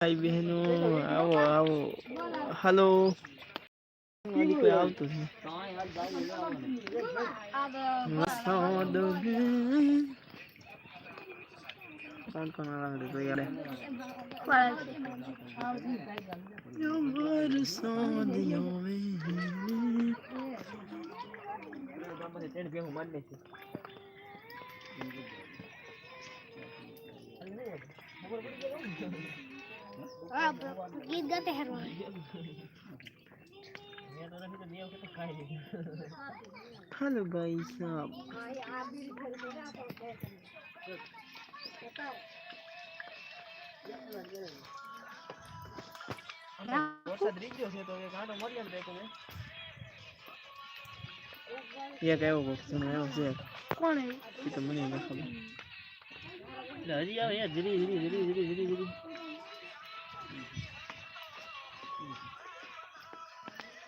ભાઈ બહેનો આવો આવો. હલો આવતું કોણ કોણ યાર? વરસાદ આવે ગીત ગાતે હારવા हेलो भाई साहब એક એવો કોક જણો એવો છે કોણ એ તો મને ન ખબર એટલે હજી આવે યાર ધીરે ધીરે ધીરે ધીરે ધીરે ધીરે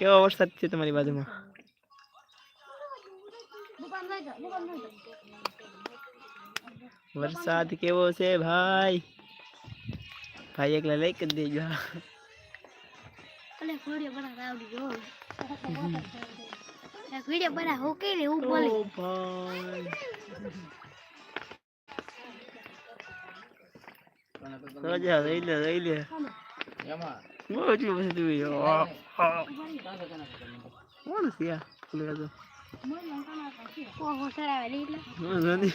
કેવો વરસાદ છે તમારી બાજુમાં? વરસાદ કેવો છે ભાઈ? ભાઈ એકલા લઈ કરી દેજો. અલે રહી બનાવતા આવડી ગયો એક વિડિયો બના હું કે ને હું બોલે. ઓ ભાઈ. રજા લઈ લે રહી લે. બહુ આ તો. ઓહો સરાવે લે એટલે હા, નથી.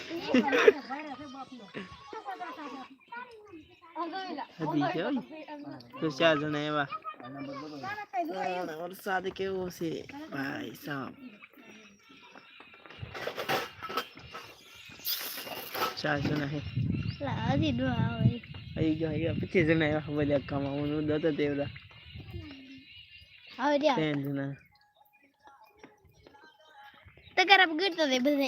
હતી કે ઓય. તો ચાર જણા એવા વરસાદ કેવો છે ભાઈ સાહેબ ચાર જણા હે હજી આવે ગયા ગયા પચીસ જણા એવા બધા કમાવાનું દતો તેવડા ત્રણ જણા તગારા ગીરતો દે બધે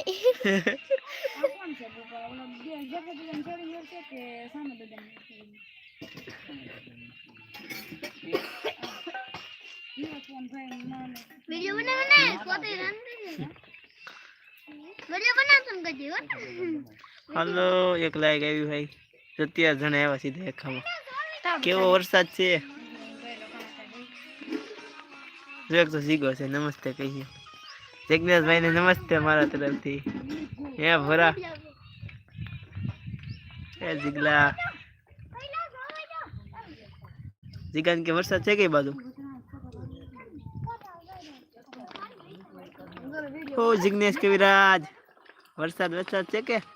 વિડિયો બનાવે ને પોતે રન વિડિયો બનાવ તમ ગજી હો હાલો એક લાઈક આવી ભાઈ સત્યાવીસ જણા એવા સીધા એકામાં કેવો વરસાદ છે જો એક તો સીગો છે નમસ્તે કહીએ જગનેશભાઈ ને નમસ્તે મારા તરફથી હે ભરા હે જીગલા જીગાન કે વરસાદ છે કઈ બાજુ ઓ જિગ્નેશ કવિરાજ વરસાદ વરસાદ છે કે લા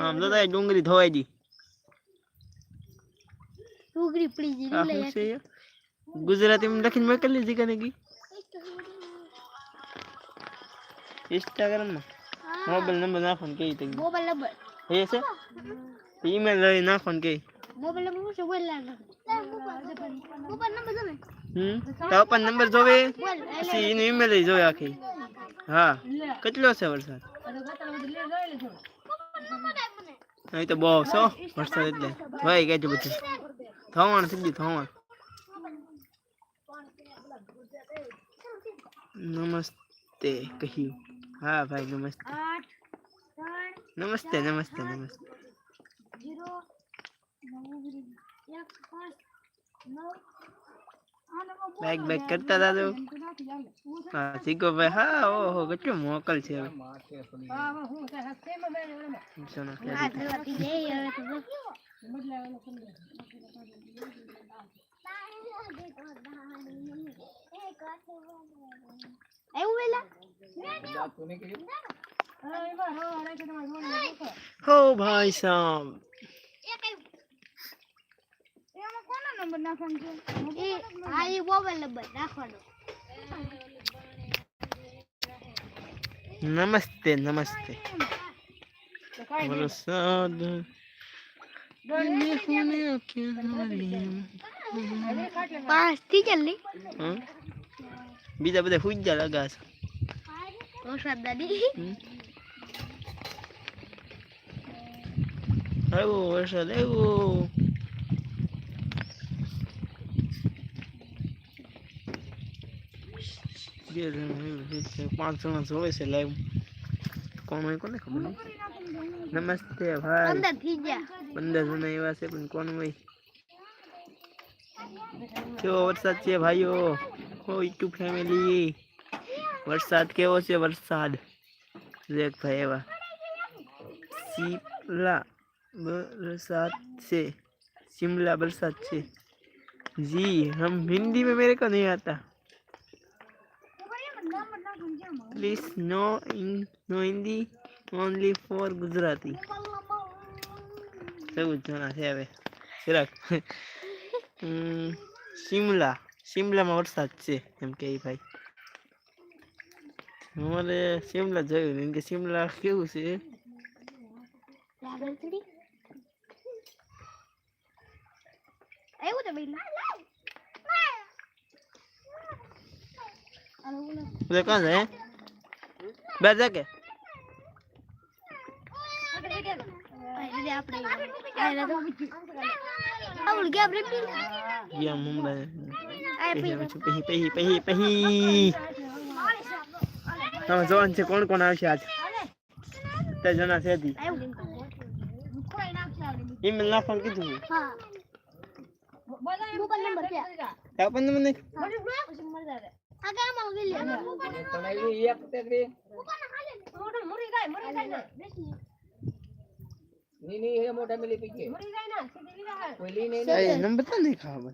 આમ તો તારે ડુંગળી ધોવાઈ જી ઉગરી પડી જઈ આ શું છે યાર? ગુજરાતીમાં લખીને મોકલી જીગાને કી ઇન્સ્ટાગ્રામ માં મોબાઈલ નંબર નાખો ને કઈ તઈ મોબાઈલ નંબર એ છે ઈમેલ લઈ નાખો ને કઈ મોબાઈલ નંબર શું બોલ લાગે મોબાઈલ નંબર તમે હમ તારો પણ નંબર જોવે પછી એનો ઈમેલ જોવે આખી હા કેટલો છે વરસાદ અહીં તો બહુ છો, વરસાદ એટલે. ભાઈ કહેજો બધું. થવાણ સીધી થવાણ નમસ્તે, કહ્યું. હા, ભાઈ, નમસ્તે. નમસ્તે નમસ્તે નમસ્તે. જીરો એક, પાંચ, નવ બાઇક બાઇક કરતા હતા હા શીખો ભાઈ. હા ઓહો કેટલું મોકલ છે હવે હો ભાઈ સાહેબ નંબર નાખવાનો છે એ હા એ મોબાઈલ નંબર નાખવાનો નમસ્તે નમસ્તે વરસાદ પાંચ થી જલ્દી હં? બીજા બધા ફૂજા લગા છે વરસાદ દાદી હમ? આવ્યો વરસાદ આવ્યો બે જણા આવ્યું છે તે પાંચ જણા જોવે છે લાઈવ કોણ હોય કોને ખબર નહીં નમસ્તે ભાઈ પંદર થઈ ગયા પંદર જણા એવા છે પણ કોણ હોય કેવો વરસાદ છે ભાઈઓ હો યુટ્યુબ ફેમિલી વરસાદ કેવો છે વરસાદ રેક ભાઈ એવા શિમલા बरसात से शिमला बरसात से जी हम हिंदी में मेरे को नहीं आता please no in no Hindi only for Gujarati સૌ જણા છે હવે જરાક શિમલા શિમલામાં વરસાદ છે એમ કે ભાઈ અમારે શિમલા જોયું એમ કે શિમલા કેવું છે એવું તો ભાઈ બધા કાં છે બે જા કે આપણે ગયા બ્રેક ગયા મુંબઈ પહેી આવે છે પહેી પહેી પહેી પહેી તમે જોવાનું છે કોણ કોણ આવશે આજ તે જણા છે દી ઈમેલ નાખવાનું કીધું છે હા મોબાઈલ નંબર છે તાર પણ મને આ ગામમાં ગઈ એ નંબર તો નહીં ખબર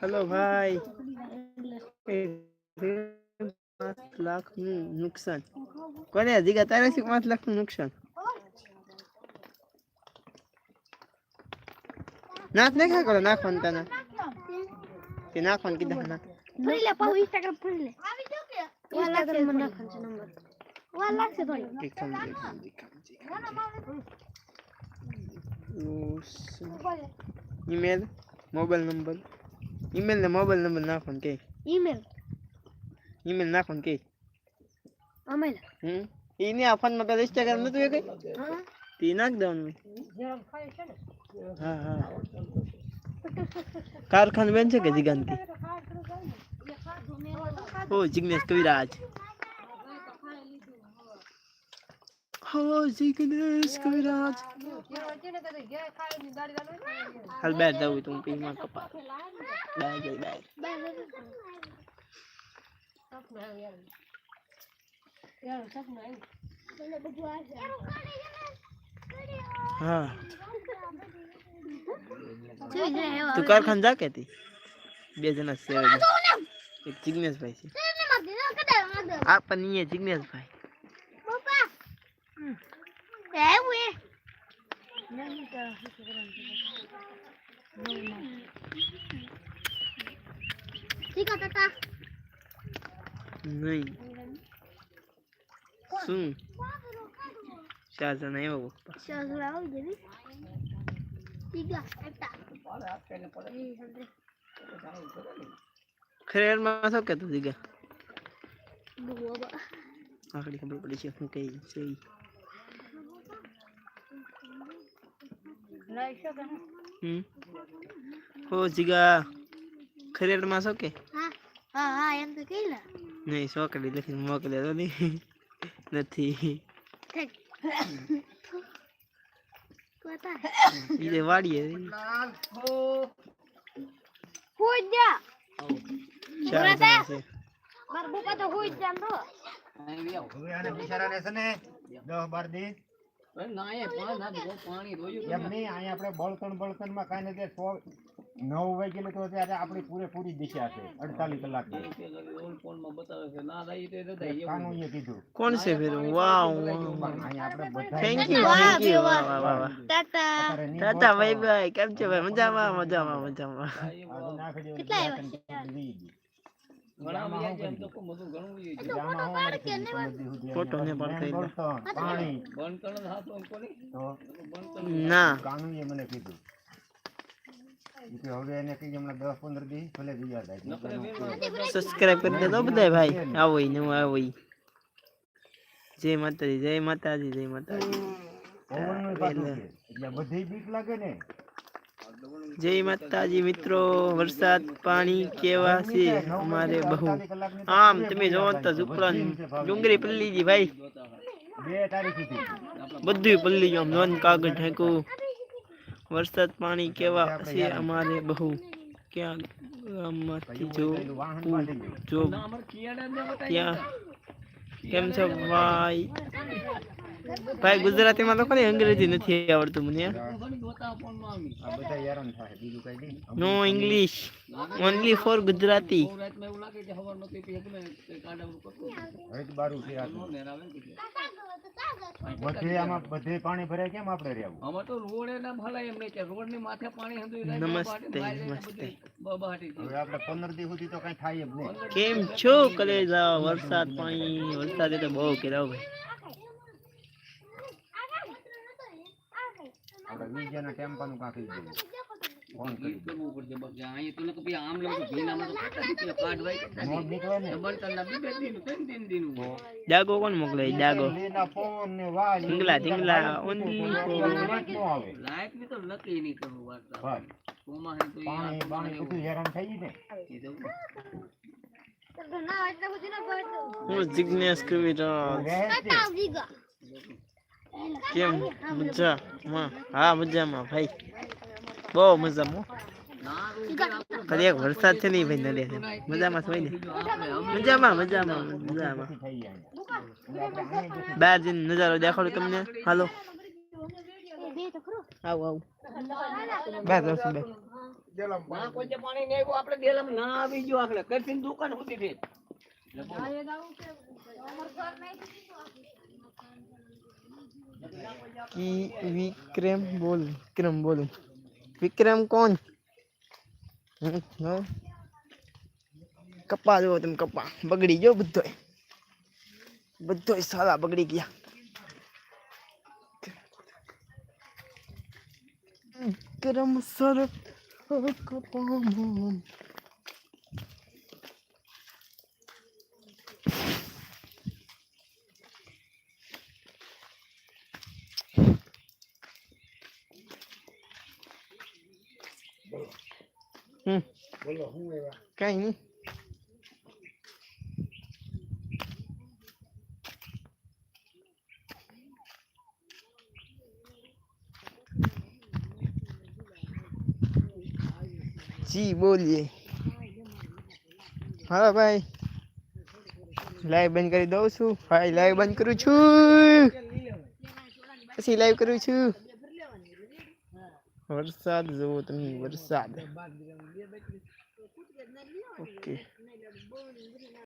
હેલો ભાઈ એ પાંચ લાખ નું નુકસાન કોને હજી તારે છે પાંચ લાખ નું નુકસાન નાખ ને ખા કરો નાખવાનું તને તે નાખવાનું કીધા નાખ ફરી લે પાછું ઇન્સ્ટાગ્રામ ફરી લે ઇન્સ્ટાગ્રામ માં નાખવાનો છે નંબર વાર લાગશે થોડી એક સમજી એક સમજી ઈમેલ મોબાઈલ નંબર ઈમેલ ને મોબાઈલ નંબર નાખવાનું કે ઈમેલ ઈમેલ નાખવાનું કે અમેલ હમ ઈ ને આ ફોનમાં પેલા ઇન્સ્ટાગ્રામ નતું એ કઈ હા તે નાખ દેવાનું હા હા. કારખાન બેન છે કે જીગાંતી ઓ જિગ્નેશ કવિરાજ. હો જિગ્નેશ કવિરાજ. હાલ બેર જવું તું પીમાં કપા. બેર જઈ બેર હા તું કારખાન જા કે તી બે જણા છે હવે. એક જિગ્નેશભાઈ છે આ પણ ઈ જિગ્નેશભાઈ નહીં શું જણા એવા પપ્પા ખરેરમાં શું કહેતું જીગા આખડી ખબર પડી છે શું કહી છે. હમ હો જીગા ખરેરમાં શું કે હા હા એમ તો કહી લે નહીં સોકડી લખીને મોકલે તો નહીં નથી બીજે વાડીએ હોઈ જા ચાર જણા છે માર બુકા તો હોઈ જામ તો હવે આને બિચારાને છે ને દી એમ નહીં અહીંયા આપણે બળકણ બળતણમાં કાંઈ નથી સો નવ વાગે તો ત્યારે આપણી પૂરેપૂરી દિશા છે અડતાલીસ કલાકની કાનૂએ કીધું. કોણ છે ફેર વાવ. આપણે બધા થેન્ક યુ થેન્ક યુ વાહ વાહ વાહ ટાટા ટાટા બાય બાય કેમ છે ભાઈ? મજામાં મજામાં મજામાં. કેટલા આવ્યા? સુધી ફોટો ને પણ. કરી દે. તો ના. કાનૂએ મને કીધું. હવે એને કીધું હમણાં દસ પંદર દી ભલે બીજા થાય. સબસ્ક્રાઇબ કરી દેજો બધા ભાઈ. આવો ને. હું આવો જય માતાજી જય માતાજી જય માતાજી. બધી બીક લાગે ને. જય માતાજી મિત્રો વરસાદ પાણી કેવા છે અમારે બહુ. આમ તમે જોવો તો ઉપરાંત ડુંગળી પલ્લી ગઈ ભાઈ. બે બધું પલ્લી જો આમ નોંધ કાગળ ઠેકું વરસાદ પાણી કેવા છે અમારે બહુ. ક્યાં ગામમાંથી જો. જો ત્યાં કેમ છો ભાઈ? ભાઈ ગુજરાતીમાં તો ખરી અંગ્રેજી નથી આવડતું મને. આ બધા હેરાન થાય બીજું કઈ નહીં no English only for Gujarati. હવે તો બારું છે આ તો. બધે પાણી ભરાય કેમ આપણે રહેવું? આમાં તો રોડ એના ભલાય એમ કે રોડની માથે પાણી હતું નમસ્તે નમસ્તે. હવે આપણે પંદર દિવસ સુધી તો કઈ થાય નહીં. કેમ છો કલેજા? વરસાદ પાણી વરસાદ તો બહુ કેરાવ ભાઈ આપણે વીજાના ટેમ્પાનું કાંઈ કહી દઈએ ફોન કરી દઈએ. કરવું પડશે બાકી અહીંયા તો નકર પછી આમ લેવું તો ભીનામાં તો કેટલા દી પેલા કાઢવાય નોંધ નીકળે ને બળતણના બે ટેમ્પાનું કાંકી ડાગો કોણ મોકલે? ડાગો ઢીંગલા, ઢીંગલા, ઓનલી ન તો નક્કી નહીં કરવું પાણી પાણી બધું હેરાન થઈ ને? હું. જિજ્ઞેસ કવિરાજ કેમ? મજામાં. હા, મજામાં, ભાઈ. બહુ મજામાં ના એક વરસાદ છે નહીં ભાઈ નડે મજામાં હોય ને? મજામાં મજામાં મજામાં. બાર જઈને નજારો દેખાડો તમને. હાલો. આવું આવું. બહાર જાઉં બે પાણી ના આવી દુકાન છે की विक्रम बोल विक्रम बोलो विक्रम कौन હમ, હા. કપા જો તમે કપા બગડી ગયો બધોય બધોય સાલા બગડી ગયા વિક્રમ સર કપા કઈ નહીં જી બોલીએ હાલો ભાઈ લાઈવ બંધ કરી દઉં છું ભાઈ લાઈવ બંધ કરું છું પછી લાઈવ કરું છું વરસાદ જુઓ તમે વરસાદ 오케이.